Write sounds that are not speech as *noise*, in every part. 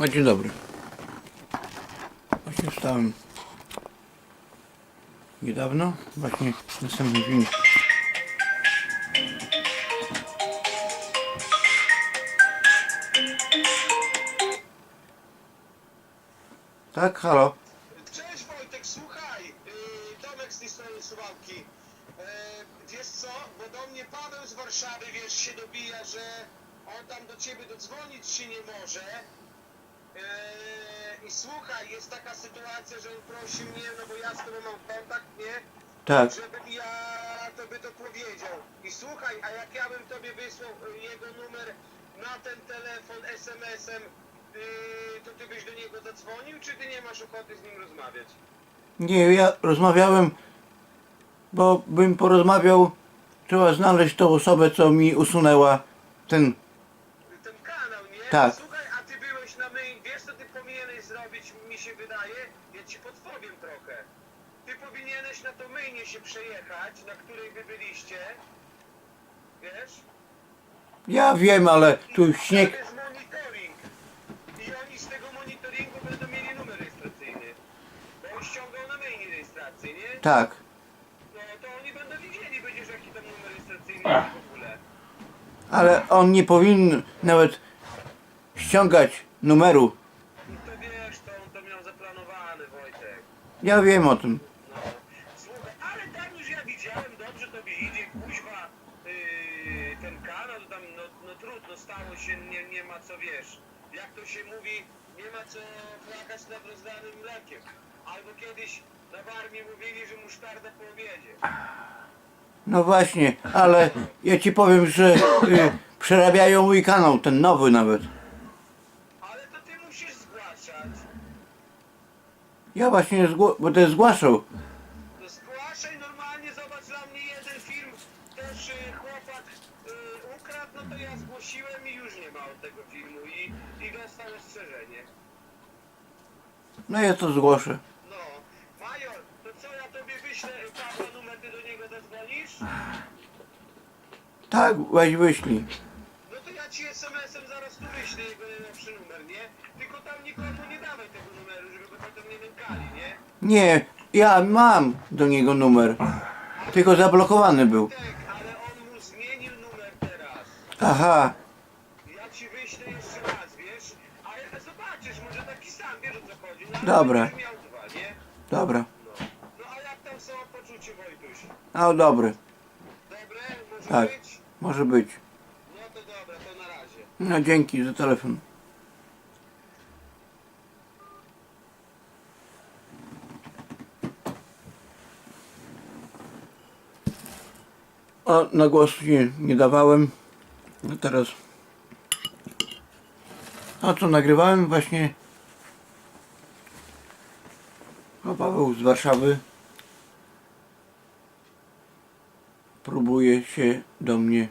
O, dzień dobry. Właśnie wstałem niedawno. Właśnie następny film. Tak, halo. Cześć Wojtek, słuchaj, yy, Tomek z tej strony Suwałki. Yy, wiesz co, bo do mnie Paweł z Warszawy, wiesz, się dobija, że on tam do ciebie dodzwonić się nie może. Yy, I słuchaj, jest taka sytuacja, że on prosi mnie, no bo ja z tobą mam kontakt, nie? Tak. Żebym ja tobie to powiedział. I słuchaj, a jak ja bym tobie wysłał y, jego numer na ten telefon SMS-em, y, to ty byś do niego zadzwonił, czy ty nie masz ochoty z nim rozmawiać? Nie, ja rozmawiałem, bo bym porozmawiał. Trzeba znaleźć tą osobę, co mi usunęła ten. Ten kanał, nie? Tak. Słuchaj, a ty byłeś na main, wiesz co ty powinieneś zrobić, mi się wydaje? Ja ci podpowiem trochę. Ty powinieneś na to mainie się przejechać, na której wy byliście. Wiesz? Ja wiem, ale tu śnieg. Tam jest monitoring. I oni z tego monitoringu będą mieli numer rejestracyjny. Bo on ściągał na mainie rejestrację, nie? Tak. No to oni będą widzieli, będziesz jaki tam numer rejestracyjny jest w ogóle. Ale on nie powinien nawet ściągać numeru. No to wiesz, to on to miał zaplanowane, Wojtek. Ja wiem o tym. No. Słuchaj, ale tam już ja widziałem, dobrze tobie idzie, kuźwa, yy, ten kanał, tam, no, no trudno, stało się, nie, nie ma co, wiesz, jak to się mówi, nie ma co płakać nad rozlanym mlekiem. Albo kiedyś na barmie mówili, że musztarda po obiedzie. No właśnie, ale ja ci powiem, że y, przerabiają mój kanał, ten nowy nawet. Ale to ty musisz zgłaszać. Ja właśnie, zgło- bo to zgłaszał. No zgłaszaj normalnie, zobacz dla mnie jeden film, też y, chłopak y, ukradł, no to ja zgłosiłem i już nie ma od tego filmu i, i dostał ostrzeżenie. No ja to zgłoszę. No, Major, to co ja tobie wyślę Pawła numer, ty do niego zadzwonisz? Tak, weź wyślij. No to ja ci SMS-em zaraz tu wyślę jego najnowszy numer, nie? Tylko tam nikomu nie dawaj nie ja mam do niego numer. Tylko zablokowany był. Aha. No, Dobra. dobra. No. a jak tam Wojtuś? Dobry, Dobre? Może Tak. być? może być. No to dobra, to na razie. No dzięki za telefon. O, na głos nie, nie dawałem. No teraz. A co nagrywałem właśnie. O, Paweł z Warszawy. Próbuje się do mnie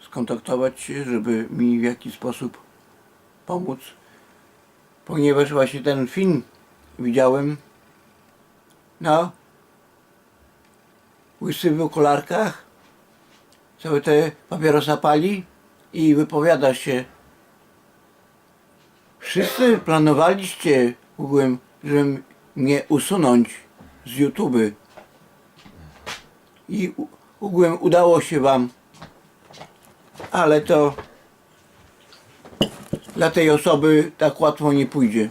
skontaktować żeby mi w jakiś sposób pomóc. Ponieważ właśnie ten film widziałem na łysy w okularkach, całe te papierosa pali? I wypowiada się. Wszyscy planowaliście ogółem, żeby mnie usunąć z YouTube i ogółem udało się wam. Ale to dla tej osoby tak łatwo nie pójdzie.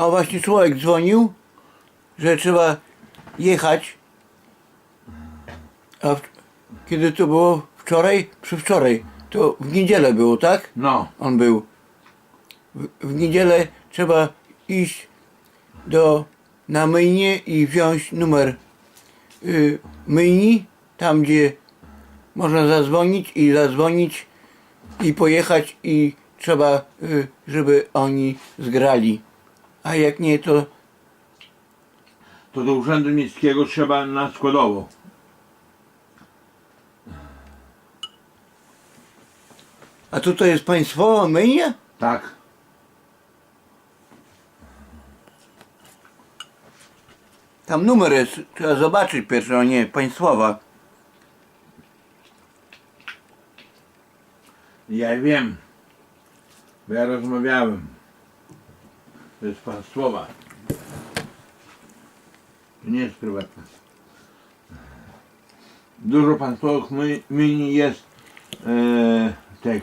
A właśnie człowiek dzwonił, że trzeba jechać. A w, kiedy to było wczoraj? Przedwczoraj. To w niedzielę było, tak? No, On był. W, w niedzielę trzeba iść do na myjnie i wziąć numer y, myjni, tam gdzie można zadzwonić i zadzwonić i pojechać i trzeba, y, żeby oni zgrali a jak nie to to do urzędu miejskiego trzeba na składowo. A tutaj jest państwowa myjnia? Tak. Tam numer jest, trzeba zobaczyć pierwszy, a nie państwowa. Ja wiem, bo ja rozmawiałem. To jest państwowa. To nie jest prywatna. Dużo państwowych my- mini jest e, tych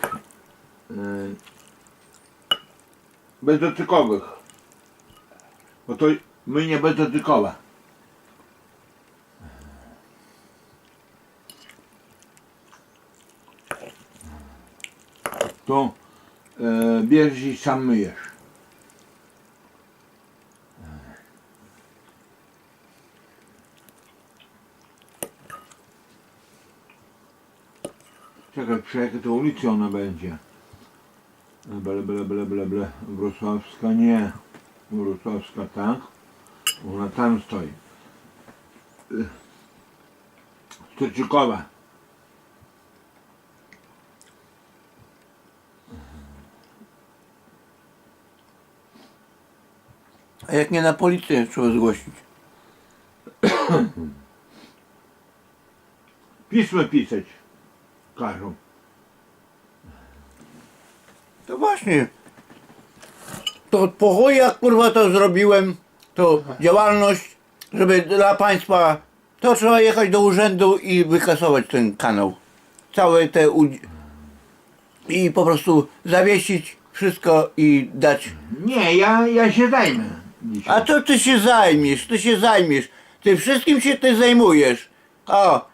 e, bezdotykowych. Bo to mynie bezdotykowa. To e, bierzesz i sam myjesz. Jakiej to ulicy ona będzie? Ble, ble, ble, ble, ble. Wrocławska nie. Wrocławska tak. Ona tam stoi. Y, Stryczykowa. A jak nie na policję trzeba zgłosić. *coughs* Pismo pisać. Każą. To właśnie. To po chuj jak kurwa to zrobiłem, to działalność, żeby dla państwa, to trzeba jechać do urzędu i wykasować ten kanał. Całe te udzi- i po prostu zawiesić wszystko i dać. Nie, ja, ja się zajmę. A to ty się zajmiesz, ty się zajmiesz. Ty wszystkim się ty zajmujesz. O.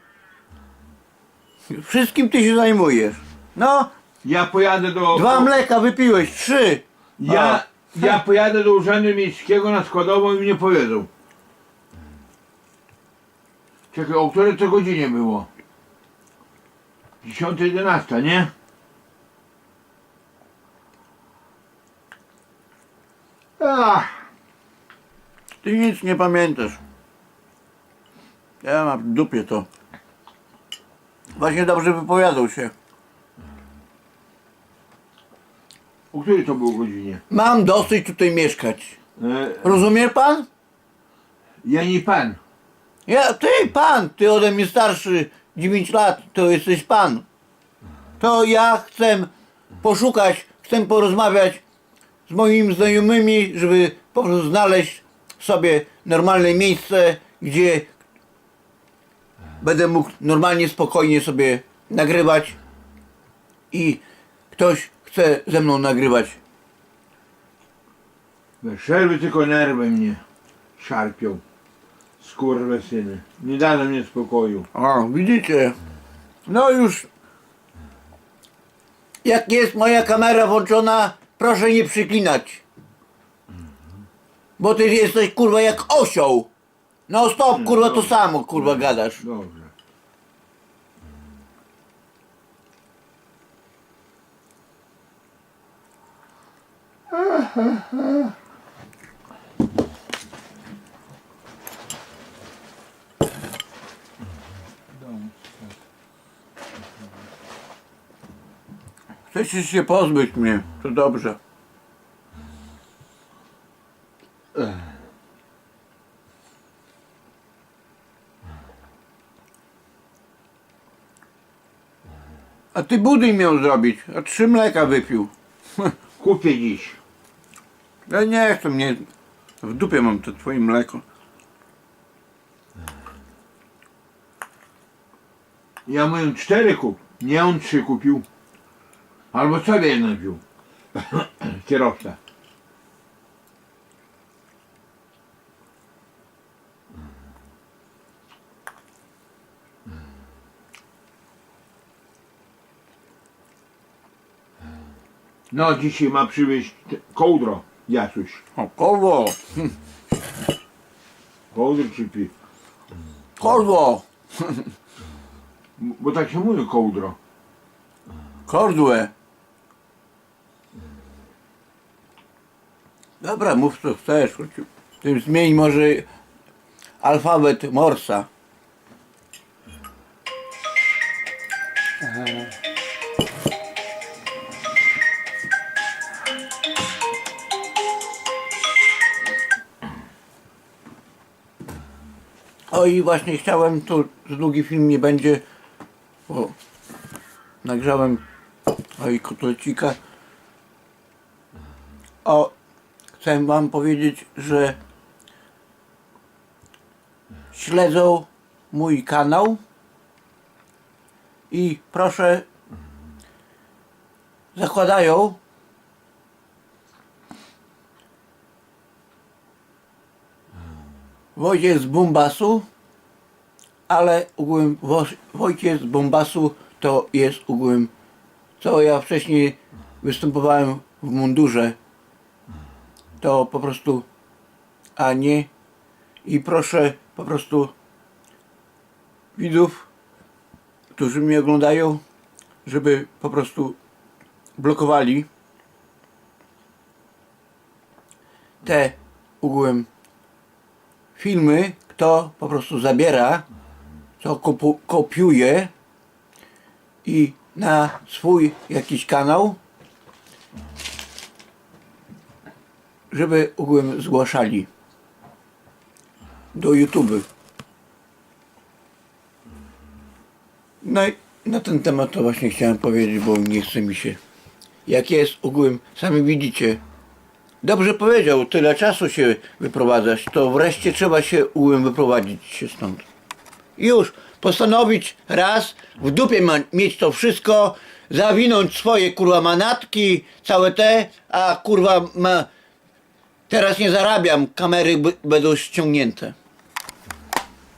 Wszystkim ty się zajmujesz. No, Ja pojadę do. dwa mleka wypiłeś, trzy. Ja, ja pojadę do urzędu miejskiego na składową i mnie powiedzą. Czekaj, o której to godzinie było? 10.11, nie? Ach, Ty nic nie pamiętasz. Ja mam w dupie to. Właśnie dobrze wypowiadał się. O której to było godzinie? Mam dosyć tutaj mieszkać. E, Rozumie pan? ja nie pan. Ja, ty pan, ty ode mnie starszy 9 lat, to jesteś pan. To ja chcę poszukać, chcę porozmawiać z moimi znajomymi, żeby po prostu znaleźć sobie normalne miejsce, gdzie będę mógł normalnie, spokojnie sobie nagrywać i ktoś chce ze mną nagrywać. Bez przerwy tylko nerwy mnie szarpią. Skurwysyny. Nie dadzą mnie spokoju. O, widzicie? No już. Jak jest moja kamera włączona, proszę nie przyklinać. Bo ty jesteś kurwa jak osioł. No stop, kurwa to samo, kurwa gadasz. Dobrze. Chcecie się pozbyć mnie, to dobrze. A ty budyń miał zrobić, a trzy mleka wypił. Kupię dziś. Ja nie chcę mnie. W dupie mam to twoje mleko. Ja mówię cztery kup. Nie on trzy kupił. Albo sobie jeden wziął. *clears throat* Kierowca. No dzisiaj ma przywieźć kołdro. Jasuś. O, koło, Kołdro czy pi? koło, Bo tak się mówi kołdro. kordłe. Dobra, mów co chcesz. choć Ty zmień może alfabet Morsa. O i właśnie chciałem, tu długi film nie będzie, bo nagrzałem Oj, kotlecika. O, chcę wam powiedzieć, że śledzą mój kanał i proszę zakładają Wojciech z Bombasu, ale ogółem Wo- Wojciech z Bombasu to jest ogółem co ja wcześniej występowałem w mundurze. To po prostu a nie. I proszę po prostu widzów którzy mnie oglądają żeby po prostu blokowali te ogółem filmy, kto po prostu zabiera, co kopiuje i na swój jakiś kanał, żeby ogółem zgłaszali do YouTube. No i na ten temat to właśnie chciałem powiedzieć, bo nie chce mi się. Jak jest ogółem, sami widzicie, Dobrze powiedział, tyle czasu się wyprowadzać, to wreszcie trzeba się ułem wyprowadzić się stąd. Już postanowić raz, w dupie ma, mieć to wszystko, zawinąć swoje kurwa manatki, całe te, a kurwa ma, teraz nie zarabiam, kamery będą ściągnięte.